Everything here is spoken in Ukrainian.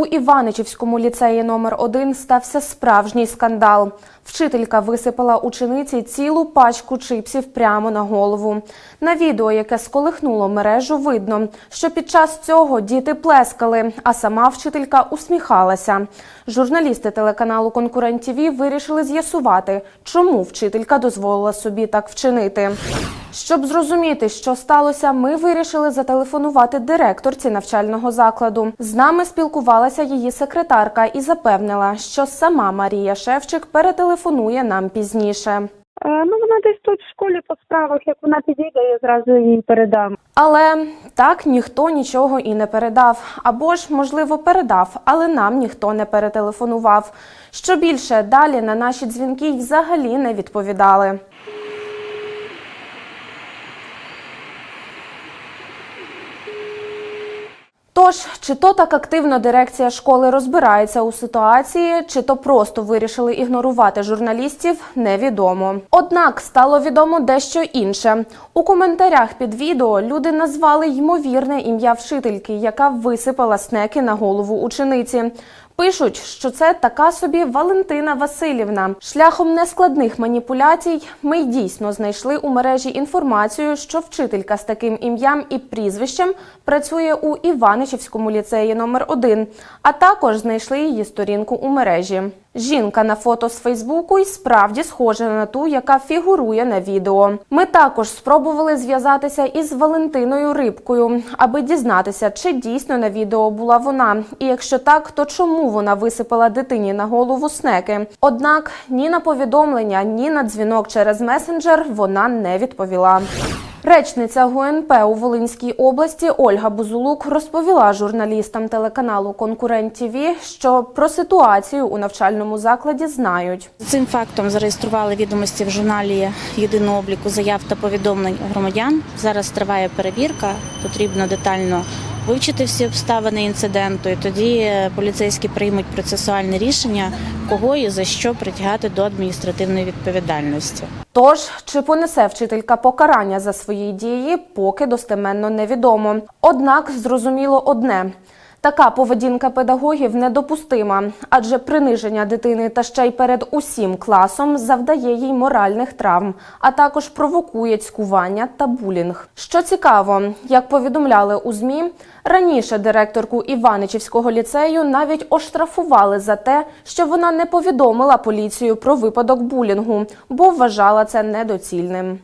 У Іваничівському ліцеї номер 1 стався справжній скандал. Вчителька висипала учениці цілу пачку чипсів прямо на голову. На відео, яке сколихнуло мережу, видно, що під час цього діти плескали, а сама вчителька усміхалася. Журналісти телеканалу Конкурент ТІВІ вирішили з'ясувати, чому вчителька дозволила собі так вчинити. Щоб зрозуміти, що сталося, ми вирішили зателефонувати директорці навчального закладу. З нами спілкувалася її секретарка і запевнила, що сама Марія Шевчик перетелефонує нам пізніше. Е, Ну, вона десь тут в школі по справах, як вона підійде, я зразу їй передам. Але так ніхто нічого і не передав. Або ж, можливо, передав, але нам ніхто не перетелефонував. Що більше, далі на наші дзвінки й взагалі не відповідали. Тож, чи то так активно дирекція школи розбирається у ситуації, чи то просто вирішили ігнорувати журналістів, невідомо. Однак стало відомо дещо інше. У коментарях під відео люди назвали ймовірне ім'я вчительки, яка висипала снеки на голову учениці. Пишуть, що це така собі Валентина Васильівна. Шляхом нескладних маніпуляцій ми й дійсно знайшли у мережі інформацію, що вчителька з таким ім'ям і прізвищем працює у Іваничівському ліцеї номер 1 а також знайшли її сторінку у мережі. Жінка на фото з Фейсбуку й справді схожа на ту, яка фігурує на відео. Ми також спробували зв'язатися із Валентиною Рибкою, аби дізнатися, чи дійсно на відео була вона, і якщо так, то чому вона висипала дитині на голову снеки. Однак ні на повідомлення, ні на дзвінок через месенджер вона не відповіла. Речниця ГУНП у Волинській області Ольга Бузулук розповіла журналістам телеканалу Конкурент ТІВІ, що про ситуацію у навчальному закладі знають. Цим фактом зареєстрували відомості в журналі єдиного обліку заяв та повідомлень громадян. Зараз триває перевірка. Потрібно детально вивчити всі обставини інциденту. І тоді е, поліцейські приймуть процесуальне рішення, кого і за що притягати до адміністративної відповідальності. Тож, чи понесе вчителька покарання за свої дії, поки достеменно невідомо. Однак зрозуміло одне. Така поведінка педагогів недопустима, адже приниження дитини та ще й перед усім класом завдає їй моральних травм, а також провокує цькування та булінг. Що цікаво, як повідомляли у змі, раніше директорку Іваничівського ліцею навіть оштрафували за те, що вона не повідомила поліцію про випадок булінгу, бо вважала це недоцільним.